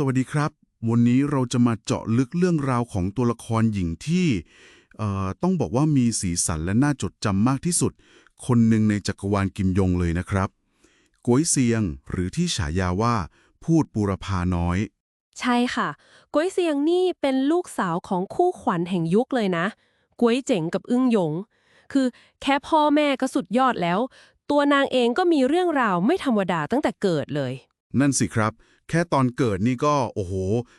สวัสดีครับ วันนี้เราจะมาเจาะลึกเรื่องราวของตัวละครหญิงที่เอ่อต้องบอกว่ามีสีสันและน่าจดจำมากที่สุด คนหนึ่งในจักรวาลกิมยงเลยนะครับก๋วยเซียงหรือที่ฉายาว่า พูดปูรพาน้อย ใช่ค่ะก๋วยเซียงนี่เป็นลูกสาวของคู่ขวัญแห่งยุคเลยนะก๋วยเจ๋งกับอึ้งหยง คือแค่พ่อแม่ก็สุดยอดแล้ว ตัวนางเองก็มีเรื่องราวไม่ธรรมดาตั้งแต่เกิดเลย นั่นสิครับ แค่ตอนเกิดนี่ก็ โอ้โห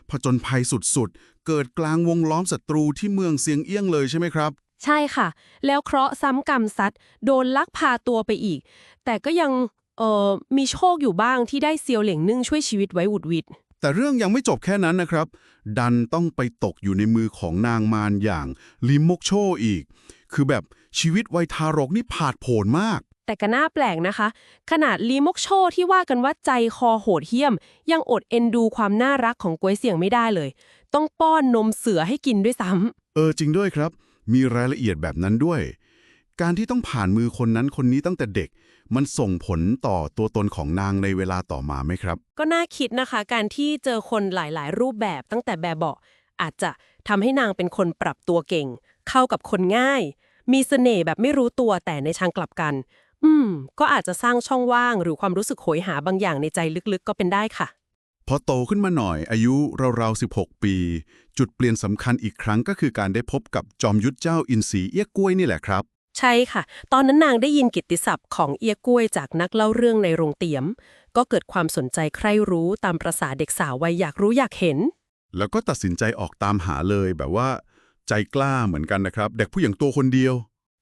ผจญภัยสุดๆ เกิดกลางวงล้อมศัตรูที่เมืองเซียงเอี้ยงเลยใช่ไหมครับ ใช่ค่ะ แล้วเคราะห์ซ้ำกรรมซัดโดนลักพาตัวไปอีก แต่ก็ยังเอ่อมีโชคอยู่บ้างที่ได้เซียวเหล่งนึ่งช่วยชีวิตไว้หวุดหวิด แต่เรื่องยังไม่จบแค่นั้นนะครับ ดันต้องไปตกอยู่ในมือของนางมารอย่างลิมมกโชอีก คือแบบชีวิตวัยทารกนี่ผาดโผนมาก แต่ก็น่าแปลกนะคะ ขนาดลีมกโชที่ว่ากันว่าใจคอโหดเหี้ยม ยังอดเอ็นดูความน่ารักของกวยเสี่ยงไม่ได้เลย ต้องป้อนนมเสือให้กินด้วยซ้ำเออจริงด้วยครับ มีรายละเอียดแบบนั้นด้วย การที่ต้องผ่านมือคนนั้นคนนี้ตั้งแต่เด็ก มันส่งผลต่อตัวตนของนางในเวลาต่อมาไหมครับ ก็น่าคิดนะคะ การที่เจอคนหลาย ๆ รูปแบบตั้งแต่แบบเบาะอาจจะทำให้นางเป็นคนปรับตัวเก่ง เข้ากับคนง่าย มีเสน่ห์แบบไม่รู้ตัวแต่ในทางกลับกัน อืม ก็อาจจะสร้างช่องว่างหรือความรู้สึกโหยหาบางอย่างในใจลึกๆ ก็เป็นได้ค่ะ พอโตขึ้นมาหน่อยอายุราวๆ 16 ปี จุดเปลี่ยนสำคัญอีกครั้งก็คือการได้พบกับจอมยุทธเจ้าอินทรีเอี้ยกล้วยนี่แหละครับ ใช่ค่ะ ตอนนั้นนางได้ยินกิตติศัพท์ของเอียกล้วยจากนักเล่าเรื่องในโรงเตียม ก็เกิดความสนใจใคร่รู้ตามประษาเด็กสาววัยอยากรู้อยากเห็น แล้วก็ตัดสินใจออกตามหาเลยแบบว่า ใจกล้าเหมือนกันนะครับ เด็กผู้หญิงตัวคนเดียว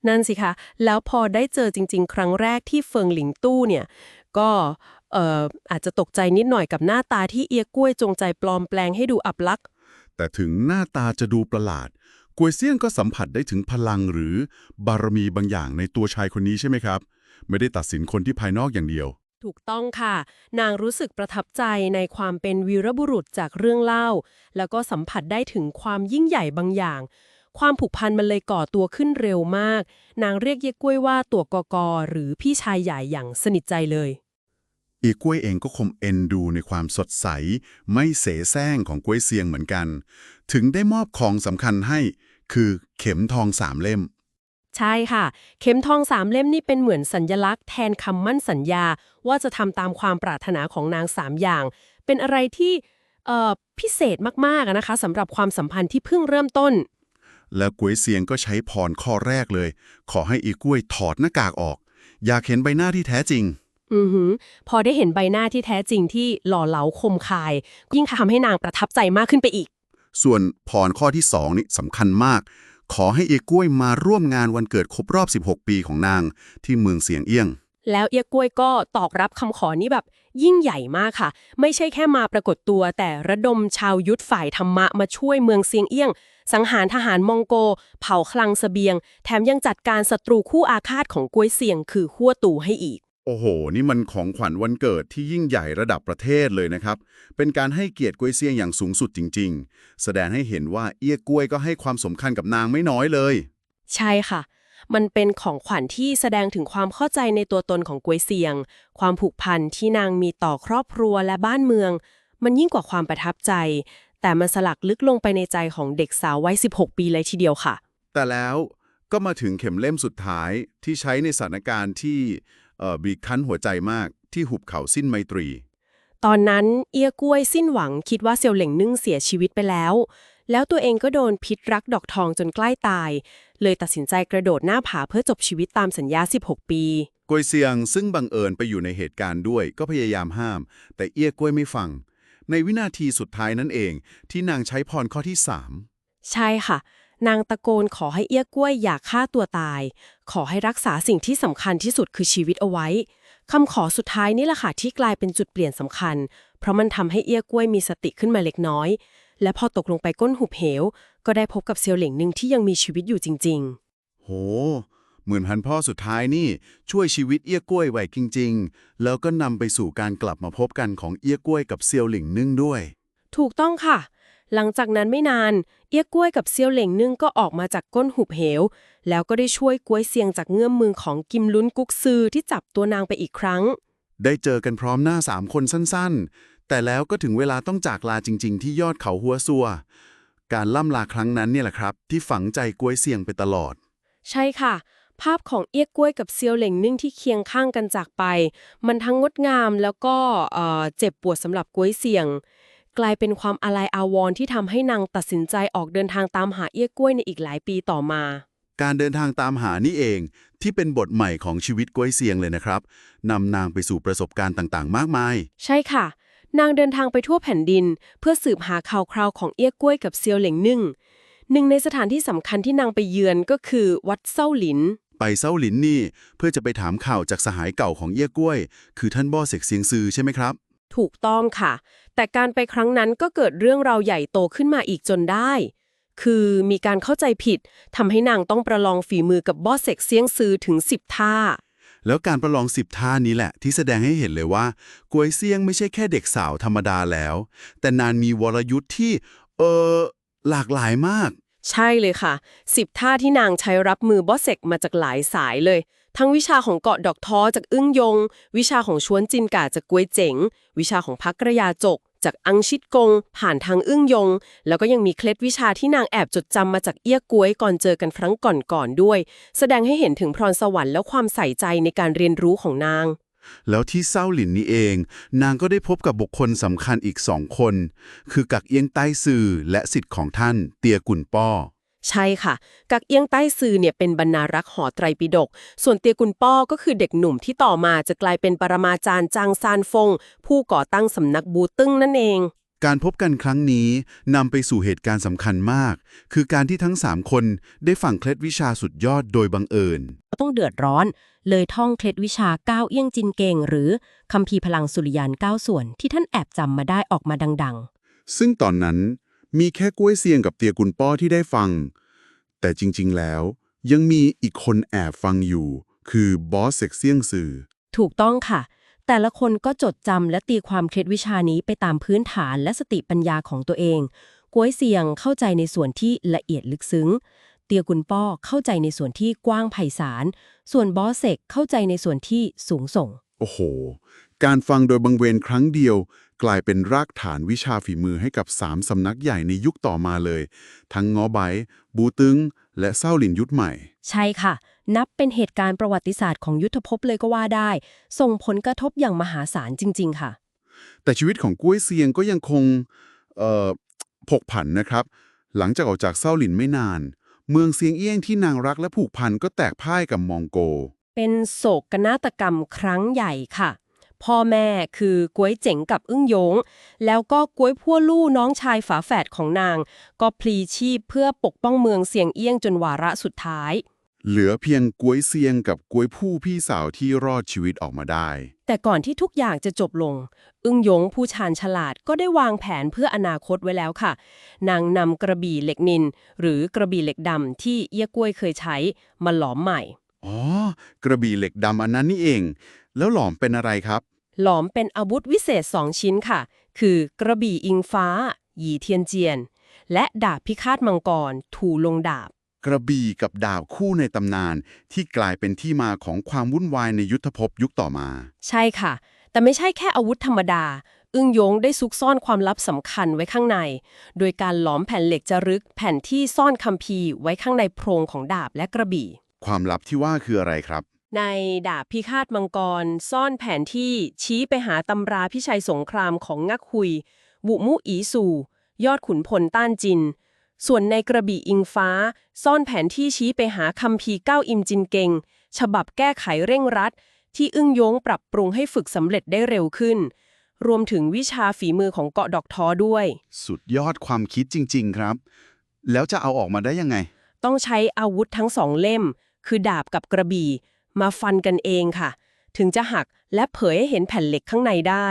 นั่นสิคะ แล้วพอได้เจอจริง ๆ ครั้งแรกที่เฟิงหลิงตู้เนี่ย ก็เอ่ออาจจะตกใจนิดหน่อยกับหน้าตาที่เอียกล้วยจงใจปลอมแปลงให้ดูอับลักษณ์แต่ถึงหน้าตาจะดูประหลาดกวยเซียงก็สัมผัสได้ถึงพลังหรือบารมีบางอย่างในตัวชายคนนี้ใช่ไหมครับ ไม่ได้ตัดสินคนที่ภายนอกอย่างเดียว ถูกต้องค่ะ นางรู้สึกประทับใจในความเป็นวีรบุรุษจากเรื่องเล่า แล้วก็สัมผัสได้ถึงความยิ่งใหญ่บางอย่าง ความผูกพันมันเลยก่อตัวขึ้นเร็วมาก นางเรียกเยกล้วยว่าตัวกอกอหรือพี่ชายใหญ่อย่างสนิทใจเลย อีกล้วยเองก็คงเอ็นดูในความสดใส ไม่เสแสร้งของกล้วยเซียงเหมือนกัน ถึงได้มอบของสำคัญให้ คือเข็มทองสามเล่มใช่ค่ะ เข็มทองสามเล่มนี่เป็นเหมือนสัญญลักษณ์แทนคำมั่นสัญญาว่าจะทำตามความปรารถนาของนางสามอย่าง เป็นอะไรที่เอ่อพิเศษมากๆอะนะคะสำหรับความสัมพันธ์ที่เพิ่งเริ่มต้น แล้วกวยเซียงก็ใช้พรข้อแรกเลย ขอให้อีกล้วยถอดหน้ากากออก อยากเห็นใบหน้าที่แท้จริง อือหือ พอได้เห็นใบหน้าที่แท้จริงที่หล่อเหลาคมคาย ยิ่งทำให้นางประทับใจมากขึ้นไปอีก ส่วนพรข้อที่สองนี่สำคัญมาก ขอให้อีกล้วยมาร่วมงานวันเกิดครบรอบ 16 ปีของนาง ที่เมืองเสียงเอี้ยง แล้วเอียกล้วยก็ตอบรับคำขอนี้แบบยิ่งใหญ่มากค่ะ ไม่ใช่แค่มาปรากฏตัว แต่ระดมชาวยุทธฝ่ายธรรมะมาช่วยเมืองเซียงเอี้ยง สังหารทหารมองโก เผาคลังเสบียง แถมยังจัดการศัตรูคู่อาฆาตของกล้วยเซียง คือหัวตูให้อีก โอ้โห นี่มันของขวัญวันเกิดที่ยิ่งใหญ่ระดับประเทศเลยนะครับ เป็นการให้เกียรติกวยเซียงอย่างสูงสุดจริง ๆ แสดงให้เห็นว่าเอี้ยกล้วยก็ให้ความสำคัญกับนางไม่น้อยเลย ใช่ค่ะมันเป็นของขวัญที่แสดงถึงความเข้าใจในตัวตนของกวยเซียง ความผูกพันที่นางมีต่อครอบครัวและบ้านเมือง มันยิ่งกว่าความประทับใจ แต่มันสลักลึกลงไปในใจของเด็กสาววัย16 ปีเลยทีเดียวค่ะ แต่แล้วก็มาถึงเข็มเล่มสุดท้ายที่ใช้ในสถานการณ์ที่เอ่อบีบคั้นหัวใจมากที่หุบเขาสิ้นไมตรี ตอนนั้นเอียกล้วยสิ้นหวังคิดว่าเซียวเหล่งนึ่งเสียชีวิตไปแล้ว แล้วตัวเองก็โดนพิษรักดอกทองจนใกล้ตาย เลยตัดสินใจกระโดดหน้าผาเพื่อจบชีวิตตามสัญญา 16 ปีกวยเซียงซึ่งบังเอิญไปอยู่ในเหตุการณ์ด้วยก็พยายามห้าม แต่เอี้ยกล้วยไม่ฟัง ในวินาทีสุดท้ายนั่นเอง ที่นางใช้พรข้อที่สามใช่ค่ะ นางตะโกนขอให้เอี้ยกล้วยอย่าฆ่าตัวตาย ขอให้รักษาสิ่งที่สำคัญที่สุดคือชีวิตเอาไว้คำขอสุดท้ายนี่แหละค่ะที่กลายเป็นจุดเปลี่ยนสำคัญ เพราะมันทำให้เอี้ยกล้วยมีสติขึ้นมาเล็กน้อย และพอตกลงไปก้นหุบเหว ก็ได้พบกับเซียวเหล่งหนึ่งที่ยังมีชีวิตอยู่จริง ๆ โห เหมือนพันพ่อสุดท้ายนี่ช่วยชีวิตเอี้ยกล้วยไว้จริง ๆ แล้วก็นำไปสู่การกลับมาพบกันของเอี้ยกล้วยกับเซียวหลิงนึ่งด้วย ถูกต้องค่ะ หลังจากนั้นไม่นาน เอี้ยกล้วยกับเซียวเหล่งนึ่งก็ออกมาจากก้นหุบเหว แล้วก็ได้ช่วยกล้วยเซียงจากเงื้อมมือของกิมลุนกุกซือที่จับตัวนางไปอีกครั้ง ได้เจอกันพร้อมหน้าสามคนสั้นๆ แต่แล้วก็ถึงเวลาต้องจากลาจริง ๆ ที่ยอดเขาหัวซัวการล่ำลาครั้งนั้นเนี่ยแหละครับ ที่ฝังใจกล้วยเสียงไปตลอด ใช่ค่ะ ภาพของเอี้ยกล้วยกับเซียวเหล่งนึ่งที่เคียงข้างกันจากไป มันทั้งงดงามแล้วก็เอ่อเจ็บปวดสำหรับกล้วยเสียง กลายเป็นความอาลัยอาวรณ์ที่ทำให้นางตัดสินใจออกเดินทางตามหาเอี้ยกล้วยในอีกหลายปีต่อมา การเดินทางตามหานี่เอง ที่เป็นบทใหม่ของชีวิตกล้วยเสียงเลยนะครับนำนางไปสู่ประสบการณ์ต่างๆ มากมาย ใช่ค่ะ นางเดินทางไปทั่วแผ่นดิน เพื่อสืบหาข่าวคราวของเอี้ยกล้วยกับเซียวเหล่งนึ่งหนึ่งในสถานที่สำคัญที่นางไปเยือนก็คือวัดเซ้าหลิน ไปเซ้าหลินนี่ เพื่อจะไปถามข่าวจากสหายเก่าของเอี้ยกล้วย คือท่านบ่อเสกเซียงซือใช่ไหมครับ ถูกต้องค่ะ แต่การไปครั้งนั้นก็เกิดเรื่องราวใหญ่โตขึ้นมาอีกจนได้ คือมีการเข้าใจผิดทำให้นางต้องประลองฝีมือกับบอสเซกเซียงซือถึง10ท่า แล้วการประลองสิบท่านี้แหละ ที่แสดงให้เห็นเลยว่ากวยเซียงไม่ใช่แค่เด็กสาวธรรมดาแล้ว แต่นานมีวรยุทธ์ที่ เออหลากหลายมาก ใช่เลยค่ะ 10 ท่าที่นางใช้รับมือบอสเซกมาจากหลายสายเลย ทั้งวิชาของเกาะดอกท้อจากอึ้งยง วิชาของชวนจินกาจากกวยเจ๋ง วิชาของพักกระยาจก จากอังชิดกง ผ่านทางอึ้งยง แล้วก็ยังมีเคล็ดวิชาที่นางแอบจดจำมาจากเอี้ยกวยก่อนเจอกันครั้งก่อนๆด้วย แสดงให้เห็นถึงพรสวรรค์และความใส่ใจในการเรียนรู้ของนาง แล้วที่เศร้าหลินนี้เอง นางก็ได้พบกับบุคคลสำคัญอีกสองคน คือกักเอียงใต้ซือและสิทธิ์ของท่านเตียกุนป้อใช่ค่ะ กักเอียงใต้ซือเนี่ยเป็นบรรณารักษ์หอไตรปิฎก ส่วนเตียกุนป้อก็คือเด็กหนุ่มที่ต่อมาจะกลายเป็นปรมาจารย์จางซานฟง ผู้ก่อตั้งสำนักบูตึ้งนั่นเอง การพบกันครั้งนี้นำไปสู่เหตุการณ์สำคัญมาก คือการที่ทั้งสามคนได้ฝังเคล็ดวิชาสุดยอดโดยบังเอิญ ต้องเดือดร้อน เลยท่องเคล็ดวิชาก้าวเอี้ยงจินเกงหรือคัมภีร์พลังสุริยานเก้าส่วน ที่ท่านแอบจำมาได้ออกมาดังซึ่งตอนนั้นมีแค่กล้วยเซียงกับเตียกุนป้อที่ได้ฟัง แต่จริงๆแล้ว ยังมีอีกคนแอบฟังอยู่ คือบอสเซ็กเซียงซือๆถูกต้องค่ะ แต่ละคนก็จดจำและตีความเคล็ดวิชานี้ไปตามพื้นฐานและสติปัญญาของตัวเองกวยเสียงเข้าใจในส่วนที่ละเอียดลึกซึ้ง เตียกุนป้อเข้าใจในส่วนที่กว้างไพศาล ส่วนบอสเซกเข้าใจในส่วนที่สูงส่ง โอ้โห การฟังโดยบังเวรครั้งเดียว กลายเป็นรากฐานวิชาฝีมือให้กับสามสำนักใหญ่ในยุคต่อมาเลย ทั้งง้อไบบูตึง และเศร้าหลินยุทธใหม่ ใช่ค่ะ นับเป็นเหตุการณ์ประวัติศาสตร์ของยุทธภพเลยก็ว่าได้ ส่งผลกระทบอย่างมหาศาลจริง ๆ ค่ะ แต่ชีวิตของกุ้ยเซียงก็ยังคงเอ่อผกผันนะครับ หลังจากออกจากเศร้าหลินไม่นาน เมืองเซียงเอี้ยงที่นางรักและผูกพันก็แตกพ่ายกับมองโก เป็นโศกนาฏกรรมครั้งใหญ่ค่ะ พ่อแม่คือกวยเจ๋งกับอึ้งโยง แล้วก็กวยพัวลู่น้องชายฝาแฝดของนาง ก็พลีชีพเพื่อปกป้องเมืองเสียงเอี้ยงจนวาระสุดท้าย เหลือเพียงกวยเซียงกับกวยผู้พี่สาวที่รอดชีวิตออกมาได้ แต่ก่อนที่ทุกอย่างจะจบลง อึ้งยงผู้ชาญฉลาดก็ได้วางแผนเพื่ออนาคตไว้แล้วค่ะ นางนำกระบี่เหล็กนิน หรือกระบี่เหล็กดำที่เอี้ยกล้วยเคยใช้มาหลอมใหม่อ๋อกระบี่เหล็กดำอันนั้นนี่เอง แล้วหลอมเป็นอะไรครับ หลอมเป็นอาวุธวิเศษ2ชิ้นค่ะ คือกระบี่อิงฟ้า หยีเทียนเจียน และดาบพิฆาตมังกร ถูลงดาบ กระบี่กับดาบคู่ในตำนาน ที่กลายเป็นที่มาของความวุ่นวายในยุทธภพยุคต่อมา ใช่ค่ะ แต่ไม่ใช่แค่อาวุธธรรมดา อึ้งยงได้ซุกซ่อนความลับสำคัญไว้ข้างใน โดยการหลอมแผ่นเหล็กจารึก แผ่นที่ซ่อนคัมภีร์ไว้ข้างในโพรงของดาบและกระบี่ ความลับที่ว่าคืออะไรครับ ในดาบพิฆาตมังกร ซ่อนแผนที่ชี้ไปหาตำราพิชัยสงครามของงักฮุย บุมุอีสูยอดขุนพลต้านจิน ส่วนในกระบี่อิงฟ้า ซ่อนแผนที่ชี้ไปหาคัมภีร์เก้าอิมจินเกง ฉบับแก้ไขเร่งรัด ที่อึ้งโยงปรับปรุงให้ฝึกสำเร็จได้เร็วขึ้น รวมถึงวิชาฝีมือของเกาะดอกท้อด้วย สุดยอดความคิดจริง ๆ ครับ แล้วจะเอาออกมาได้ยังไง ต้องใช้อาวุธทั้งสองเล่ม คือดาบกับกระบี่ มาฟันกันเองค่ะ ถึงจะหักและเผยให้เห็นแผ่นเหล็กข้างในได้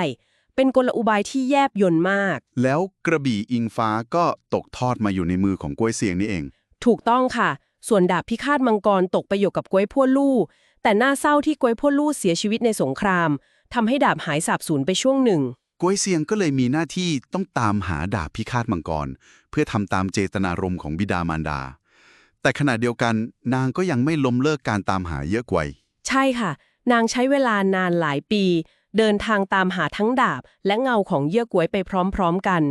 เป็นกลอุบายที่แยบยนต์มาก แล้วกระบี่อิงฟ้าก็ตกทอดมาอยู่ในมือของกล้วยเสียงนี่เอง ถูกต้องค่ะ ส่วนดาบพิฆาตมังกรตกไปอยู่กับกวยพัวลู่ แต่น่าเศร้าที่กวยพัวลู่เสียชีวิตในสงครามทำให้ดาบหายสาบสูญไปช่วงหนึ่งกล้วยเซียงก็เลยมีหน้าที่ต้องตามหาดาบพิฆาตมังกร เพื่อทำตามเจตนารมณ์ของบิดามารดา แต่ขณะเดียวกันนางก็ยังไม่ล้มเลิกการตามหาเยอะกว่าใช่ค่ะ นางใช้เวลานานหลายปี เดินทางตามหาทั้งดาบ และเงาของเยื่อกล้วยไปพร้อมๆกัน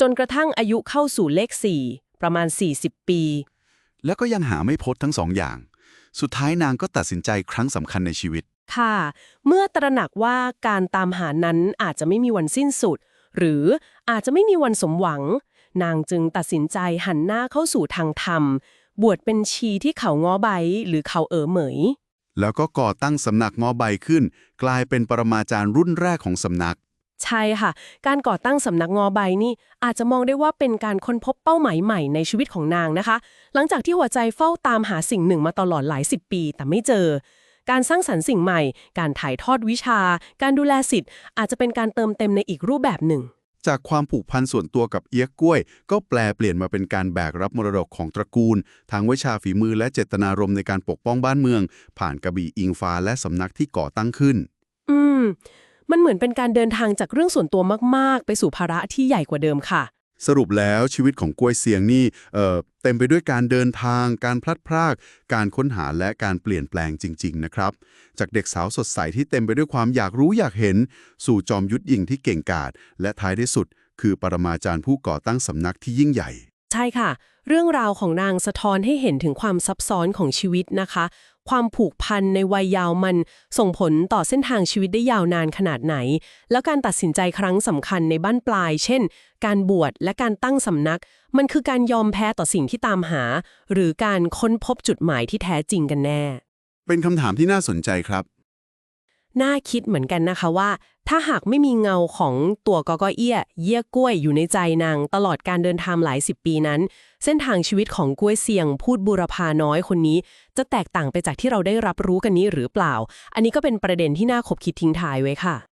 จนกระทั่งอายุเข้าสู่เลข4ประมาณ 40 ปี แล้วก็ยังหาไม่พบทั้งสองอย่าง สุดท้ายนางก็ตัดสินใจครั้งสำคัญในชีวิต ค่ะ เมื่อตระหนักว่าการตามหานั้นอาจจะไม่มีวันสิ้นสุด หรืออาจจะไม่มีวันสมหวัง นางจึงตัดสินใจหันหน้าเข้าสู่ทางธรรม บวชเป็นชีที่เขาง้อใบหรือเขาเอ๋อเหมย แล้วก็ก่อตั้งสำนักงอใบขึ้น กลายเป็นปรมาจารย์รุ่นแรกของสำนัก ใช่ค่ะ การก่อตั้งสำนักงอใบนี่อาจจะมองได้ว่าเป็นการค้นพบเป้าหมายใหม่ในชีวิตของนางนะคะ หลังจากที่หัวใจเฝ้าตามหาสิ่งหนึ่งมาตลอดหลายสิบปีแต่ไม่เจอการสร้างสรรค์สิ่งใหม่ การถ่ายทอดวิชา การดูแลสิทธิ์ อาจจะเป็นการเติมเต็มในอีกรูปแบบหนึ่ง จากความผูกพันส่วนตัวกับเอียกกล้วย ก็แปลเปลี่ยนมาเป็นการแบกรับมรดกของตระกูล ทางวิชาฝีมือและเจตนารมณ์ในการปกป้องบ้านเมือง ผ่านกระบี่อิงฟ้าและสำนักที่ก่อตั้งขึ้น อืม มันเหมือนเป็นการเดินทางจากเรื่องส่วนตัวมาก ๆ ไปสู่ภาระที่ใหญ่กว่าเดิมค่ะ สรุปแล้วชีวิตของกล้วยเสียงนี่เอ่อเต็มไปด้วยการเดินทาง การพลัดพราก การค้นหาและการเปลี่ยนแปลงจริง ๆ นะครับ จากเด็กสาวสดใสที่เต็มไปด้วยความอยากรู้อยากเห็น สู่จอมยุทธยิงที่เก่งกาจและท้ายที่สุด คือปรมาจารย์ผู้ก่อตั้งสำนักที่ยิ่งใหญ่ ใช่ค่ะ เรื่องราวของนางสะท้อนให้เห็นถึงความซับซ้อนของชีวิตนะคะ ความผูกพันในวัยยาวมันส่งผลต่อเส้นทางชีวิตได้ยาวนานขนาดไหน แล้วการตัดสินใจครั้งสำคัญในบ้านปลาย เช่น การบวชและการตั้งสำนัก มันคือการยอมแพ้ต่อสิ่งที่ตามหา หรือการค้นพบจุดหมายที่แท้จริงกันแน่ เป็นคำถามที่น่าสนใจครับ น่าคิดเหมือนกันนะคะว่า ถ้าหากไม่มีเงาของตัวกอกอเอี้ย เยี่ยกล้วยอยู่ในใจนาง ตลอดการเดินทางหลายสิบปีนั้น เส้นทางชีวิตของกล้วยเสียง พูดบุรพาน้อยคนนี้ จะแตกต่างไปจากที่เราได้รับรู้กันนี้หรือเปล่า อันนี้ก็เป็นประเด็นที่น่าขบคิดทิ้งท้ายไว้ค่ะ